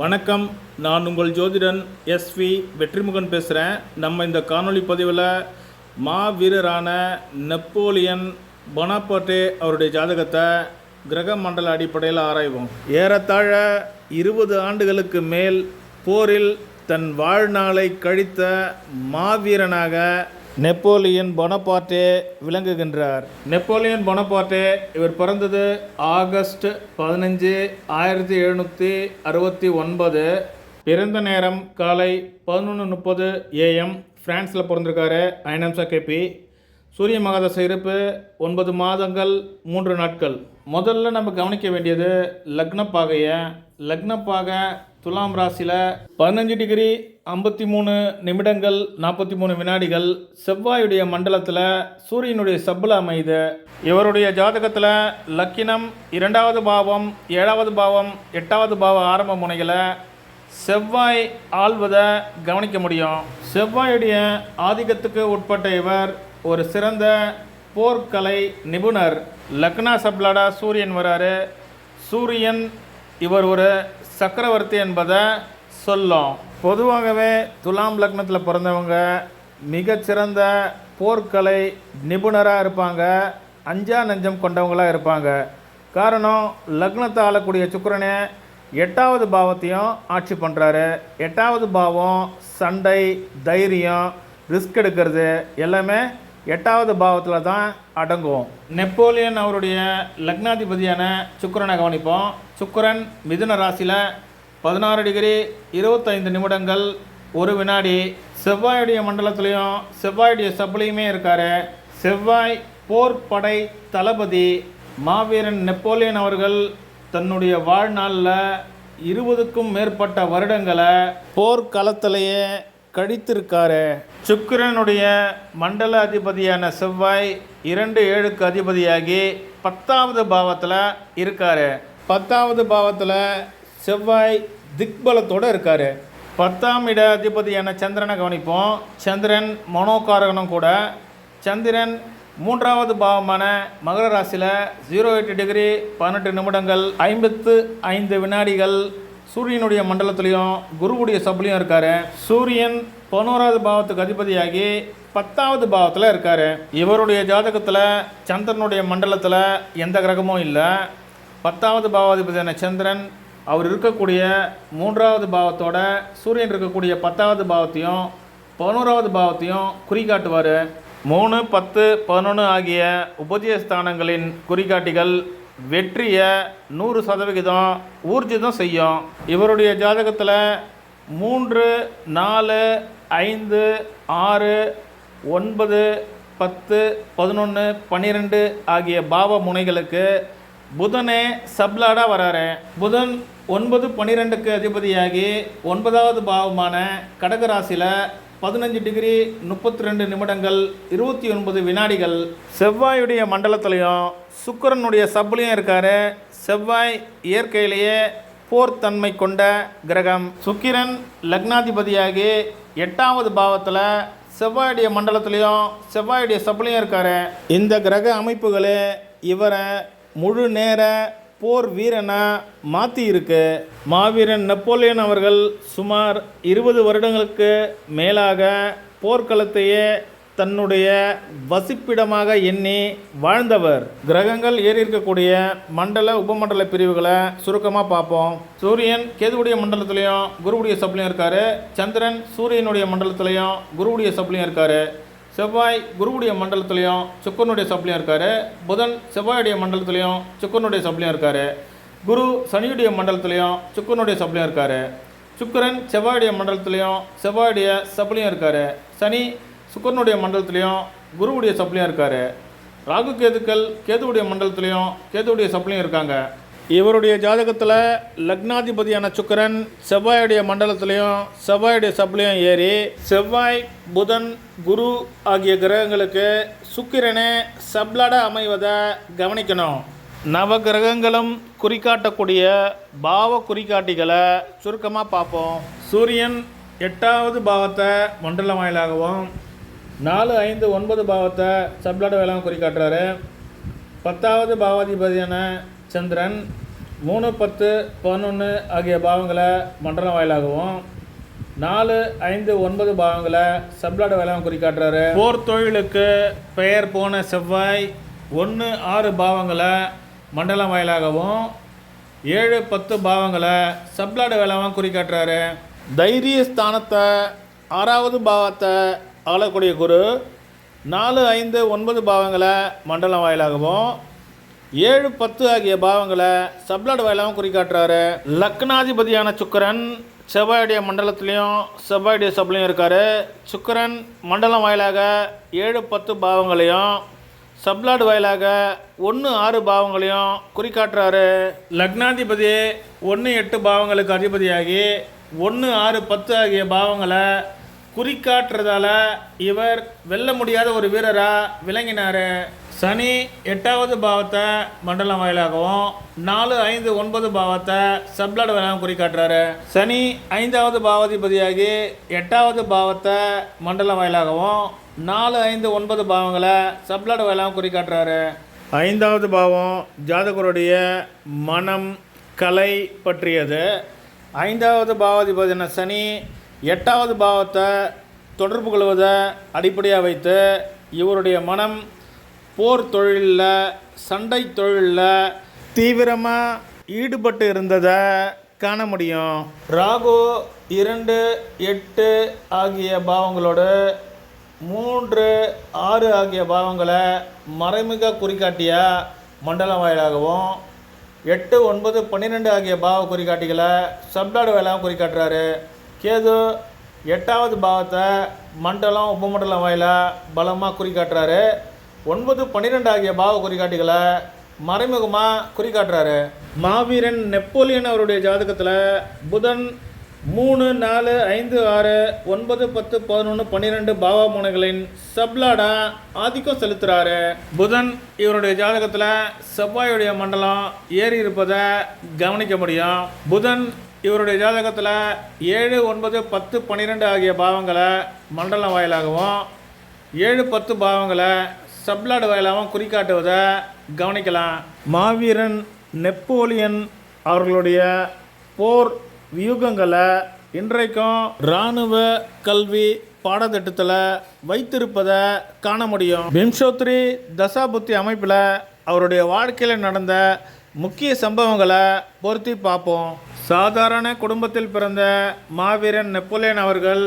வணக்கம். நான் உங்கள் ஜோதிடன் எஸ்வி வெற்றிமுகன் பேசுகிறேன் நம்ம இந்த காணொளி பதிவில் மாவீரரான நெப்போலியன் பனாபாட்டே அவருடைய ஜாதகத்தை கிரக மண்டல அடிப்படையில் ஆராய்வோம். ஏறத்தாழ இருபது ஆண்டுகளுக்கு மேல் போரில் தன் வாழ்நாளை கழித்த மாவீரனாக நெப்போலியன் பொனபார்ட்டே விளங்குகின்றார். நெப்போலியன் பொனபார்ட்டே இவர் பிறந்தது ஆகஸ்ட் பதினஞ்சு ஆயிரத்தி எழுநூற்றி அறுபத்தி ஒன்பது. பிறந்த நேரம் காலை பதினொன்று முப்பது ஏஎம் ஃப்ரான்ஸில் பிறந்திருக்காரு ஐநம்சா கேபி சூரிய மகாதச இருப்பு ஒன்பது மாதங்கள் மூன்று நாட்கள். முதல்ல நம்ம கவனிக்க வேண்டியது லக்னப்பாகையை. லக்னப்பாகை துலாம் ராசியில் பதினஞ்சு டிகிரி ஐம்பத்தி மூணு நிமிடங்கள் நாற்பத்தி மூணு வினாடிகள் செவ்வாயுடைய மண்டலத்தில் சூரியனுடைய சப்பில் அமையுது. இவருடைய ஜாதகத்தில் லக்கினம் இரண்டாவது பாவம் ஏழாவது பாவம் எட்டாவது பாவ ஆரம்ப முனையில் செவ்வாய் ஆள்வதை கவனிக்க முடியும். செவ்வாயுடைய ஆதிக்கத்துக்கு உட்பட்ட இவர் ஒரு சிறந்த போர்க்கலை நிபுணர். லக்னா சப்லாடா சூரியன் வராரு. சூரியன் இவர் ஒரு சக்கரவர்த்தி என்பதை சொல்லும். பொதுவாகவே துலாம் லக்னத்தில் பிறந்தவங்க மிகச்சிறந்த போர்க்கலை நிபுணராக இருப்பாங்க அஞ்சா நஞ்சம் கொண்டவங்களாக இருப்பாங்க. காரணம் லக்னத்தை ஆளக்கூடிய சுக்கரனே எட்டாவது பாவத்தையும் ஆட்சி பண்ணுறாரு எட்டாவது பாவம் சண்டை தைரியம் ரிஸ்க் எடுக்கிறது எல்லாமே எட்டாவது பாவத்தில் தான் அடங்கும் நெப்போலியன் அவருடைய லக்னாதிபதியான சுக்கிரனை கவனிப்போம். சுக்கரன் மிதுன ராசியில் பதினாறு டிகிரி இருபத்தைந்து நிமிடங்கள் ஒரு வினாடி செவ்வாயுடைய மண்டலத்திலையும் செவ்வாயுடைய சப்ளையுமே இருக்கார். செவ்வாய் போர்ப்படை தளபதி மாவீரன் நெப்போலியன் அவர்கள் தன்னுடைய வாழ்நாளில் இருபதுக்கும் மேற்பட்ட வருடங்களை போர்க்களத்திலேயே கழித்திருக்காரு சுக்கிரனுடைய மண்டல அதிபதியான செவ்வாய் இரண்டு ஏழுக்கு அதிபதியாகி பத்தாவது பாவத்தில் இருக்காரு. பத்தாவது பாவத்தில் செவ்வாய் திக்பலத்தோடு இருக்காரு. பத்தாம் இட அதிபதியான சந்திரனை கவனிப்போம். சந்திரன் மனோகாரகனும் கூட. சந்திரன் மூன்றாவது பாவமான மகர ராசியில் ஜீரோ எட்டு டிகிரி பதினெட்டு நிமிடங்கள் ஐம்பத்து ஐந்து வினாடிகள் சூரியனுடைய மண்டலத்திலையும் குருவுடைய சப்லையும் இருக்கார். சூரியன் பதினோராவது பாவத்துக்கு அதிபதியாகி பத்தாவது பாவத்தில் இருக்கார். இவருடைய ஜாதகத்தில் சந்திரனுடைய மண்டலத்தில் எந்த கிரகமும் இல்லை. பத்தாவது பாவாதிபதியான சந்திரன் அவர் இருக்கக்கூடிய மூன்றாவது பாவத்தோட சூரியன் இருக்கக்கூடிய பத்தாவது பாவத்தையும் பதினோராவது பாவத்தையும் குறிகாட்டுவார். மூணு பத்து பதினொன்று ஆகிய உபஜய ஸ்தானங்களின் குறிகாட்டிகள் வெற்றியை நூறு சதவிகிதம் ஊர்ஜிதம் செய்யும். இவருடைய ஜாதகத்தில் மூன்று நாலு ஐந்து ஆறு ஒன்பது பத்து பதினொன்று பன்னிரெண்டு ஆகிய பாவ முனைகளுக்கு புதனே சப்லாடாக வராரு. புதன் ஒன்பது பன்னிரெண்டுக்கு அதிபதியாகி ஒன்பதாவது பாவமான கடகராசியில் பதினஞ்சு டிகிரி முப்பத்தி ரெண்டு நிமிடங்கள் இருபத்தி ஒன்பது வினாடிகள். செவ்வாயுடைய மண்டலத்திலையும் சுக்கிரனுடைய சப்புலையும் இருக்கார். செவ்வாய் இயற்கையிலேயே போர்த்தன்மை கொண்ட கிரகம். சுக்கிரன் லக்னாதிபதியாகி எட்டாவது பாவத்தில் செவ்வாயுடைய மண்டலத்திலையும் செவ்வாயுடைய சப்புலையும் இருக்கார். இந்த கிரக அமைப்புகளே இவரை முழு நேர போர் வீரனாக மாற்றி இருக்கு. மாவீரன் நெப்போலியன் அவர்கள் சுமார் இருபது வருடங்களுக்கு மேலாக போர்க்களத்தையே தன்னுடைய வசிப்பிடமாக எண்ணி வாழ்ந்தவர். கிரகங்கள் ஏறி இருக்கக்கூடிய மண்டல உபமண்டல பிரிவுகளை சுருக்கமாக பார்ப்போம். சூரியன் கேதுவுடைய மண்டலத்திலையும் குருவுடைய சப்ளையும் இருக்காரு. சந்திரன் சூரியனுடைய மண்டலத்திலையும் குருவுடைய சப்ளையும் இருக்காரு. செவ்வாய் குருவுடைய மண்டலத்திலையும் சுக்கரனுடைய சப்ளையும் இருக்கார். புதன் செவ்வாயுடைய மண்டலத்துலேயும் சுக்கரனுடைய சப்ளையும் இருக்கார். குரு சனியுடைய மண்டலத்துலேயும் சுக்கரனுடைய சப்ளையும் இருக்கார். சுக்கிரன் செவ்வாயுடைய மண்டலத்துலேயும் செவ்வாயுடைய சப்ளையும் இருக்கார். சனி சுக்கரனுடைய மண்டலத்துலேயும் குருவுடைய சப்ளையும் இருக்கார். ராகு கேதுக்கள் கேதுவுடைய மண்டலத்திலையும் கேதுவுடைய சப்ளையும் இருக்காங்க. இவருடைய ஜாதகத்தில் லக்னாதிபதியான சுக்கிரன் செவ்வாயுடைய மண்டலத்திலையும் செவ்வாயுடைய சப்ளையும் ஏறி செவ்வாய் புதன் குரு ஆகிய கிரகங்களுக்கு சுக்கிரனே சப்லட அமைவதை கவனிக்கணும். நவ கிரகங்களும் குறிக்காட்டக்கூடிய பாவ குறிகாட்டிகளை சுருக்கமாக பார்ப்போம். சூரியன் எட்டாவது பாவத்தை மண்டல வாயிலாகவும் நாலு ஐந்து ஒன்பது பாவத்தை சப்லட வேளாண் குறிக்காட்டுறாரு பத்தாவது பாவாதிபதியான சந்திரன் மூணு பத்து பதினொன்று ஆகிய பாவங்களை மண்டலம் வாயிலாகவும் நாலு ஐந்து ஒன்பது பாவங்களை சப்ளாடு வாயிலாகவும் குறிக்காட்டுறாரு. போர் தொழிலுக்கு பெயர் போன செவ்வாய் ஒன்று ஆறு பாவங்களை மண்டலம் வாயிலாகவும் ஏழு பத்து பாவங்களை சப்ளாடு வேளாவும் குறிக்காட்டுறாரு. தைரிய ஸ்தானத்தை ஆறாவது பாவத்தை ஆளக்கூடிய குரு நாலு ஐந்து ஒன்பது பாவங்களை மண்டலம் வாயிலாகவும் ஏழு பத்து ஆகிய பாவங்களை சப்ளாடு வாயிலாகவும் குறிக்காட்டுறாரு லக்னாதிபதியான சுக்கரன் செவ்வாயுடைய மண்டலத்துலேயும் செவ்வாயுடைய சப்ளையும் இருக்கார். சுக்கரன் மண்டலம் வாயிலாக ஏழு பத்து பாவங்களையும் சப்ளாட் வாயிலாக ஒன்று ஆறு பாவங்களையும் குறிக்காட்டுறாரு லக்னாதிபதி ஒன்று எட்டு பாவங்களுக்கு அதிபதியாகி ஒன்று ஆறு பத்து ஆகிய பாவங்களை குறிக்காட்டுறதால இவர் வெல்ல முடியாத ஒரு வீரராக விளங்கினார். சனி எட்டாவது பாவத்தை மண்டலம் வாயிலாகவும் நாலு ஐந்து ஒன்பது பாவத்தை சப்ளட் வாயிலாகவும் குறிக்காட்டுறாரு. சனி ஐந்தாவது பாவாதிபதியாகி எட்டாவது பாவத்தை மண்டலம் வாயிலாகவும் நாலு ஐந்து ஒன்பது பாவங்களை சப்ளட் வாயிலாகவும் குறிக்காட்டுறாரு. ஐந்தாவது பாவம் ஜாதகருடைய மனம் கலை பற்றியது. ஐந்தாவது பாவாதிபதியான சனி எட்டாவது பாவத்தை தொடர்பு கொள்வதை அடிப்படையாக வைத்து இவருடைய மனம் போர் தொழிலில் சண்டை தொழிலில் தீவிரமாக ஈடுபட்டு இருந்ததை காண முடியும். ராகு இரண்டு எட்டு ஆகிய பாவங்களோடு மூன்று ஆறு ஆகிய பாவங்களை மறைமுக குறிகாட்டிய மண்டலம் வாயிலாகவும் எட்டு ஒன்பது பன்னிரெண்டு ஆகிய பாவ குறிகாட்டிகளை சப்ளாடு வேலாகவும் குறிக்காட்டுறாரு கேது எட்டாவது பாவத்தை மண்டலம் உபமண்டலம் வாயிலாக பலமாக குறிக்காட்டுறாரு ஒன்பது பன்னிரெண்டு ஆகிய பாவ குறிகாட்டிகளை மறைமுகமாக குறிக்காட்டுறாரு மாவீரன் நெப்போலியன் அவருடைய ஜாதகத்தில் புதன் மூணு நாலு ஐந்து ஆறு ஒன்பது பத்து பதினொன்று பன்னிரெண்டு பாவா முனைகளின் சப்லாடா ஆதிக்கம் செலுத்துறாரு. புதன் இவருடைய ஜாதகத்தில் செவ்வாயுடைய மண்டலம் ஏறி இருப்பதை கவனிக்க முடியும். புதன் இவருடைய ஜாதகத்தில் ஏழு ஒன்பது பத்து பன்னிரெண்டு ஆகிய பாவங்களை மண்டலம் வாயிலாகவும் ஏழு பத்து பாவங்களை ஸ்டப்லாடு வாயிலாகவும் குறிக்காட்டுவதை கவனிக்கலாம். மாவீரன் நெப்போலியன் அவர்களுடைய போர் வியூகங்களை இன்றைக்கும் இராணுவ கல்வி பாடத்திட்டத்தில் வைத்திருப்பதை காண முடியும். பிம்சோத்ரி தசாபுத்தி அமைப்பில் அவருடைய வாழ்க்கையில் நடந்த முக்கிய சம்பவங்களை பொருத்தி பார்ப்போம். சாதாரண குடும்பத்தில் பிறந்த மாவீரன் நெப்போலியன் அவர்கள்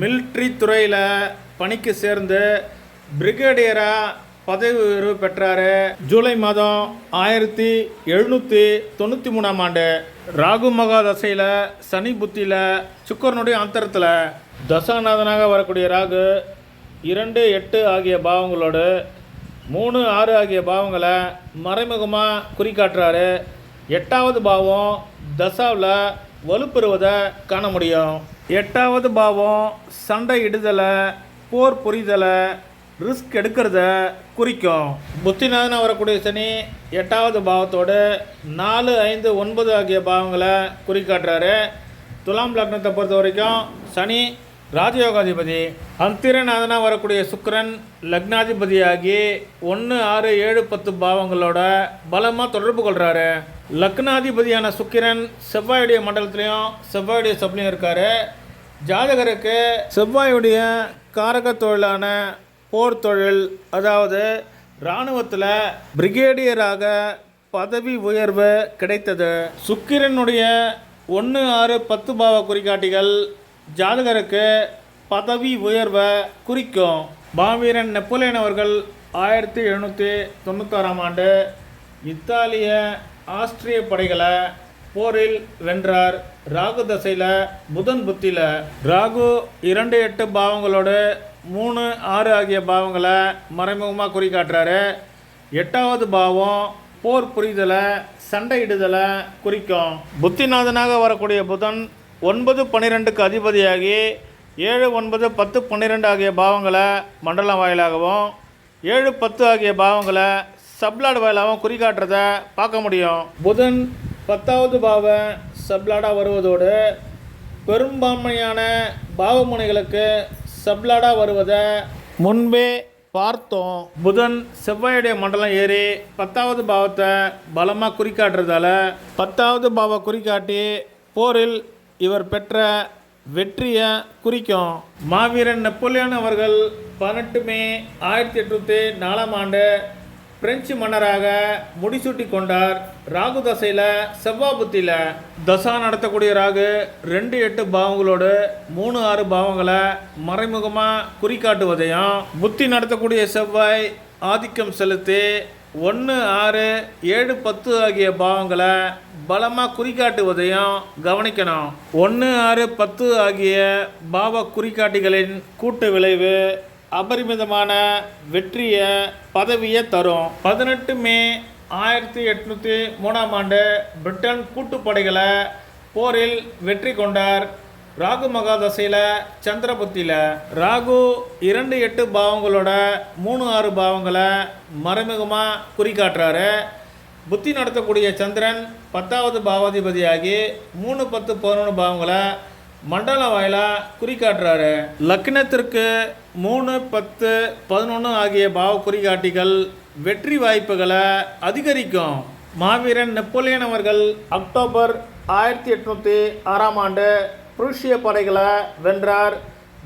மில்ட்ரி துறையில் பணிக்கு சேர்ந்து பிரிகேடியராக பதவி உயர்வு பெற்றார். ஜூலை மாதம் ஆயிரத்தி எழுநூற்றி தொண்ணூற்றி மூணாம் ஆண்டு ராகு மகா தசையில் சனி புத்தியில் சுக்கரனுடைய அந்தரத்தில் தசாநாதனாக வரக்கூடிய ராகு இரண்டு எட்டு ஆகிய பாவங்களோடு மூணு ஆறு ஆகிய பாவங்களை மறைமுகமாக குறிக்காட்டுறாரு. எட்டாவது பாவம் தசாவில் வலுப்பெறுவதை காண முடியும். எட்டாவது பாவம் சண்டை இடுதலை போர் புரிதலை ரிஸ்க் எடுக்கிறத குறிக்கும். புத்திநாதன வரக்கூடிய சனி எட்டாவது பாவத்தோடு நாலு ஐந்து ஒன்பது ஆகிய பாவங்களை குறிக்காட்டுறாரு. துலாம் லக்னத்தை பொறுத்த வரைக்கும் சனி ராஜயோகாதிபதி. அந்திரநாதனாக வரக்கூடிய சுக்கிரன் லக்னாதிபதியாகி ஒன்று ஆறு ஏழு பத்து பாவங்களோட பலமாக தொடர்பு கொள்கிறாரு லக்னாதிபதியான சுக்கிரன் செவ்வாயுடைய மண்டலத்திலையும் செவ்வாயுடைய சப்ளையும் இருக்கார். ஜாதகருக்கு செவ்வாயுடைய காரக தொழிலான போர் தொழில் அதாவது இராணுவத்தில் பிரிகேடியராக பதவி உயர்வு கிடைத்தது. சுக்கிரனுடைய ஒன்று ஆறு பத்து பாவ குறிகாட்டிகள் ஜாதகருக்கு பதவி உயர்வை குறிக்கும். மாவீரன் நெப்போலியன் அவர்கள் ஆயிரத்தி எழுநூற்றி தொண்ணூத்தாறாம் ஆண்டு இத்தாலிய ஆஸ்திரிய படைகளை போரில் வென்றார். ராகு தசையில் புதன் புத்தியில். ராகு இரண்டு எட்டு பாவங்களோடு மூணு ஆறு ஆகிய பாவங்களை மறைமுகமாக குறிக்காட்டுறாரு. எட்டாவது பாவம் போர் புரிதலை சண்டையிடுதலை குறிக்கும். புத்திநாதனாக வரக்கூடிய புதன் ஒன்பது பன்னிரெண்டுக்கு அதிபதியாகி ஏழு ஒன்பது பத்து பன்னிரெண்டு ஆகிய பாவங்களை மண்டலம் வாயிலாகவும் ஏழு பத்து ஆகிய பாவங்களை சப்லாட் வாயிலாகவும் குறிக்காட்டுறத பார்க்க முடியும். புதன் பத்தாவது பாவ சப்ளாடாக வருவதோடு பெரும்பான்மையான பாவமுனைகளுக்கு சப்ளாடாக வருவதை முன்பே பார்த்தோம். புதன் செவ்வாயுடைய மண்டலம் ஏறி பத்தாவது பாவத்தை பலமாக குறிக்காட்டுறதால பத்தாவது பாவ குறிக்காட்டி போரில் இவர் பெற்ற வெற்றியை குறிக்கும். மாவீரன் நெப்போலியன் அவர்கள் பதினெட்டு மே ஆயிரத்தி எட்நூற்றி நாலாம் ஆண்டு பிரெஞ்சு மன்னராக முடிசூட்டி கொண்டார். ராகு தசையில் செவ்வாபுத்தியில் தசா நடத்தக்கூடிய ராகு ரெண்டு எட்டு பாவங்களோடு மூணு ஆறு பாவங்களை மறைமுகமாக குறிக்காட்டுவதையும் புத்தி நடத்தக்கூடிய செவ்வாய் ஆதிக்கம் செலுத்தி ஒன்று ஆறு ஏழு பத்து ஆகிய பாவங்களை பலமாக குறிக்காட்டுவதையும் கவனிக்கணும். ஒன்று ஆறு பத்து ஆகிய பாவ குறிக்காட்டிகளின் கூட்டு விளைவு அபரிமிதமான வெற்றியை பதவியை தரும். பதினெட்டு மே ஆயிரத்தி எட்நூற்றி மூணாம் ஆண்டு பிரிட்டன் கூட்டுப்படைகளை போரில் வெற்றி கொண்டார். ராகு மகாதசையில் சந்திரபுத்தியில். ராகு இரண்டு எட்டு பாவங்களோட மூணு ஆறு பாவங்களை மறைமுகமாக குறிக்காட்டுறாரு புத்தி நடத்தக்கூடிய சந்திரன் பத்தாவது பாவாதிபதியாகி மூணு பத்து பதினொன்று பாவங்களை மண்டல வாயிலாக குறிக்காட்டுறாரு லக்னத்திற்கு மூணு பத்து பதினொன்று ஆகிய பாவ குறிகாட்டிகள் வெற்றி வாய்ப்புகளை அதிகரிக்கும். மாவீரன் நெப்போலியன் அவர்கள் அக்டோபர் ஆயிரத்தி எட்நூற்றி ஆறாம் ஆண்டு புருஷிய படைகளை வென்றார்.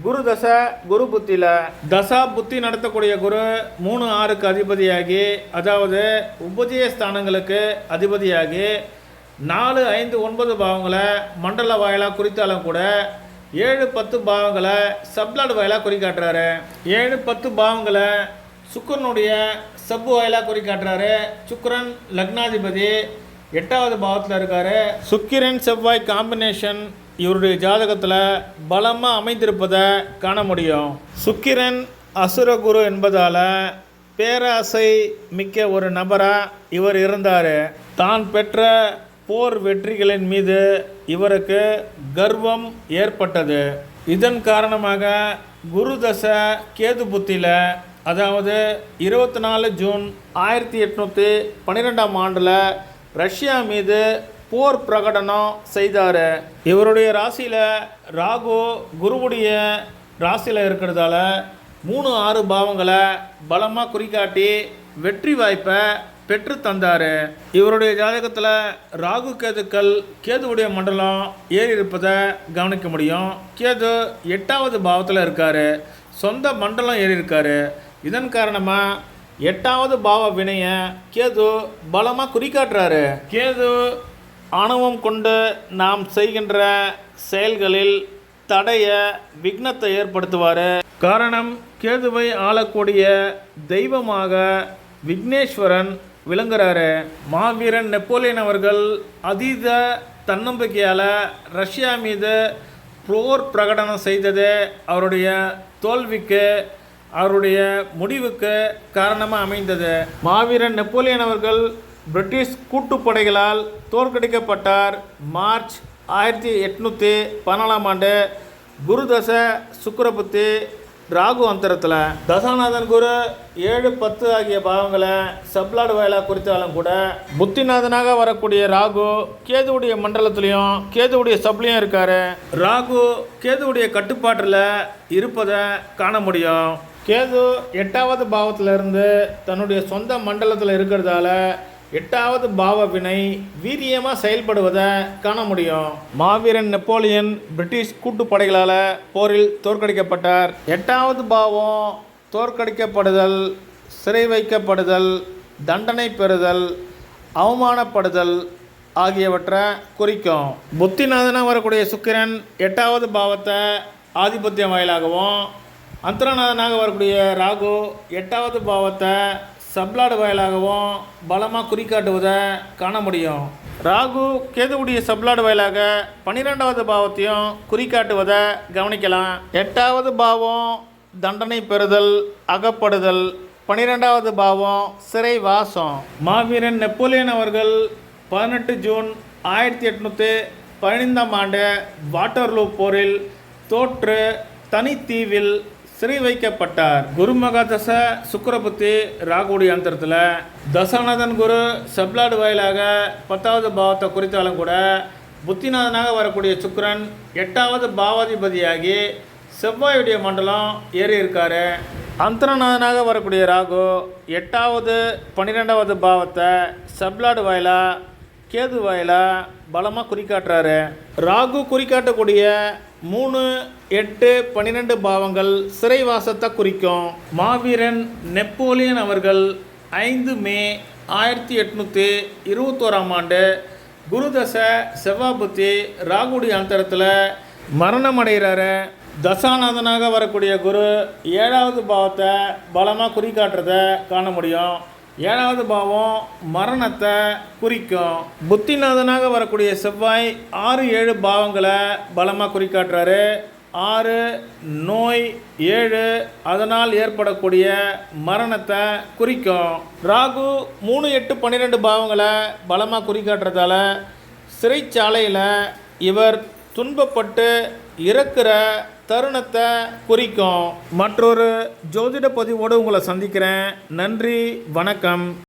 குரு தச குரு புத்தியில் தசா புத்தி நடத்தக்கூடிய குரு மூணு ஆறுக்கு அதிபதியாகி அதாவது உபஜய ஸ்தானங்களுக்கு அதிபதியாகி நாலு ஐந்து ஒன்பது பாவங்களை மண்டல வாயிலாக குறித்தாலும் கூட ஏழு பத்து பாவங்களை சப்லாட் வாயிலாக குறிக்காட்டுறாரு. ஏழு பத்து பாவங்களை சுக்கரனுடைய சப்பு வாயிலாக குறிக்காட்டுறாரு. சுக்கரன் லக்னாதிபதி எட்டாவது பாவத்தில் இருக்கார். சுக்கிரன் செவ்வாய் காம்பினேஷன் இவருடைய ஜாதகத்தில் பலமாக அமைந்திருப்பதை காண முடியும். சுக்கிரன் அசுரகுரு என்பதால் பேராசை மிக்க ஒரு நபராக இவர் இருந்தார். தான் பெற்ற போர் வெற்றிகளின் மீது இவருக்கு கர்வம் ஏற்பட்டது. இதன் காரணமாக குரு தசை கேது புத்தியில் அதாவது இருபத்தி நாலு ஜூன் ஆயிரத்தி எட்நூற்றி பன்னிரெண்டாம் ஆண்டில் ரஷ்யா மீது போர் பிரகடனம் செய்தார். இவருடைய ராசியில் ராகு குருவுடைய ராசியில் இருக்கிறதால மூணு ஆறு பாவங்களை பலமாக குறிக்காட்டி வெற்றி வாய்ப்பை பெற்று தந்தார் இவருடைய ஜாதகத்தில் ராகு கேதுக்கள் கேதுவுடைய மண்டலம் ஏறி இருப்பதை கவனிக்க முடியும். கேது எட்டாவது பாவத்தில் இருக்கார். சொந்த மண்டலம் ஏறி இருக்கார். இதன் காரணமாக எட்டாவது பாவ வினையை கேது பலமாக குறிக்காட்டுறாரு. கேது ஆணவம் கொண்டு நாம் செய்கின்ற செயல்களில் தடைய விக்னத்தை ஏற்படுத்துவார். காரணம் கேதுவை ஆளக்கூடிய தெய்வமாக விக்னேஸ்வரன் விளங்குறாரு. மாவீரன் நெப்போலியன் அவர்கள் அதீத தன்னம்பிக்கையால் ரஷ்யா மீது போர் பிரகடனம் செய்தது அவருடைய தோல்விக்கு அவருடைய முடிவுக்கு காரணமாக அமைந்தது. மாவீரன் நெப்போலியன் அவர்கள் பிரிட்டிஷ் கூட்டுப்படைகளால் தோற்கடிக்கப்பட்டார். மார்ச் ஆயிரத்தி எட்நூற்றி பதினாலாம் ஆண்டு குருதச சுக்கரபுத்தி ராகு அந்தரத்தில் தசாநாதன் குரு ஏழு பத்து ஆகிய பாவங்களை சப்லாடு வயலாக குறித்தாலும் கூட புத்திநாதனாக வரக்கூடிய ராகு கேதுவுடைய மண்டலத்திலையும் கேதுவுடைய சப்லையும் இருக்காரு. ராகு கேதுவுடைய கட்டுப்பாட்டில் இருப்பதை காண முடியும். கேது எட்டாவது பாவத்தில் இருந்து தன்னுடைய சொந்த மண்டலத்தில் இருக்கிறதால எட்டாவது பாவ வினை வீரியமாக செயல்படுவதை காண முடியும். மாவீரன் நெப்போலியன் பிரிட்டிஷ் கூட்டுப்படைகளால் போரில் தோற்கடிக்கப்பட்டார். எட்டாவது பாவம் தோற்கடிக்கப்படுதல் சிறை வைக்கப்படுதல் தண்டனை பெறுதல் அவமானப்படுதல் ஆகியவற்றை குறிக்கும். புத்திநாதனாக வரக்கூடிய சுக்கிரன் எட்டாவது பாவத்தை ஆதிபத்தியம் வாயிலாகவும் அந்தரநாதனாக வரக்கூடிய ராகு எட்டாவது பாவத்தை சப்லாடு வாயிலாகவும் பலமாக குறிக்காட்டுவதை காண முடியும். ராகு கேதுவுடைய சப்லாடு வாயிலாக பன்னிரெண்டாவது பாவத்தையும் குறிக்காட்டுவதை கவனிக்கலாம். எட்டாவது பாவம் தண்டனை பெறுதல் அகப்படுதல். பன்னிரெண்டாவது பாவம் சிறை வாசம். மாவீரன் நெப்போலியன் அவர்கள் பதினெட்டு ஜூன் ஆயிரத்தி எட்நூற்றி பதினைந்தாம் ஆண்டு வாட்டர்லூ போரில் தோற்று தனித்தீவில் சிறை வைக்கப்பட்டார். குருமகா தச சுக்கரபுத்தி ராகுடி அந்தரத்தில் தசாநாதன் குரு சப்லாடு வாயிலாக பத்தாவது பாவத்தை குறித்தாலும் கூட புத்திநாதனாக வரக்கூடிய சுக்கரன் எட்டாவது பாவாதிபதியாகி செவ்வாயுடைய மண்டலம் ஏறி இருக்காரு. அந்தரநாதனாக வரக்கூடிய ராகு எட்டாவது பன்னிரெண்டாவது பாவத்தை சப்லாடு வாயிலா கேது வாயிலா பலமாக குறிக்காட்டுறாரு. ராகு குறிக்காட்டக்கூடிய மூணு எட்டு பன்னிரெண்டு பாவங்கள் சிறைவாசத்தை குறிக்கும். மாவீரன் நெப்போலியன் அவர்கள் ஐந்து மே ஆயிரத்தி எட்நூற்றி இருபத்தோராம் ஆண்டு குருதச செவ்வாபுத்தி ராகுடி அந்தரத்தில் மரணம் அடைகிறாரு தசாநாதனாக வரக்கூடிய குரு ஏழாவது பாவத்தை பலமாக குறிக்காட்டுறத காண முடியும். ஏழாவது பாவம் மரணத்தை குறிக்கும். புத்திநாதனாக வரக்கூடிய செவ்வாய் ஆறு ஏழு பாவங்களை பலமாக குறிக்காட்டுறாரு. ஆறு நோய் ஏழு அதனால் ஏற்படக்கூடிய மரணத்தை குறிக்கும். ராகு மூணு எட்டு பன்னிரெண்டு பாவங்களை பலமாக குறிக்காட்டுறதால சிறைச்சாலையில் இவர் துன்பப்பட்டு இறக்குற தருணத்தை குறிக்கும் மற்றொரு ஜோதிட பதிவோடு உங்களை சந்திக்கிறேன். நன்றி வணக்கம்.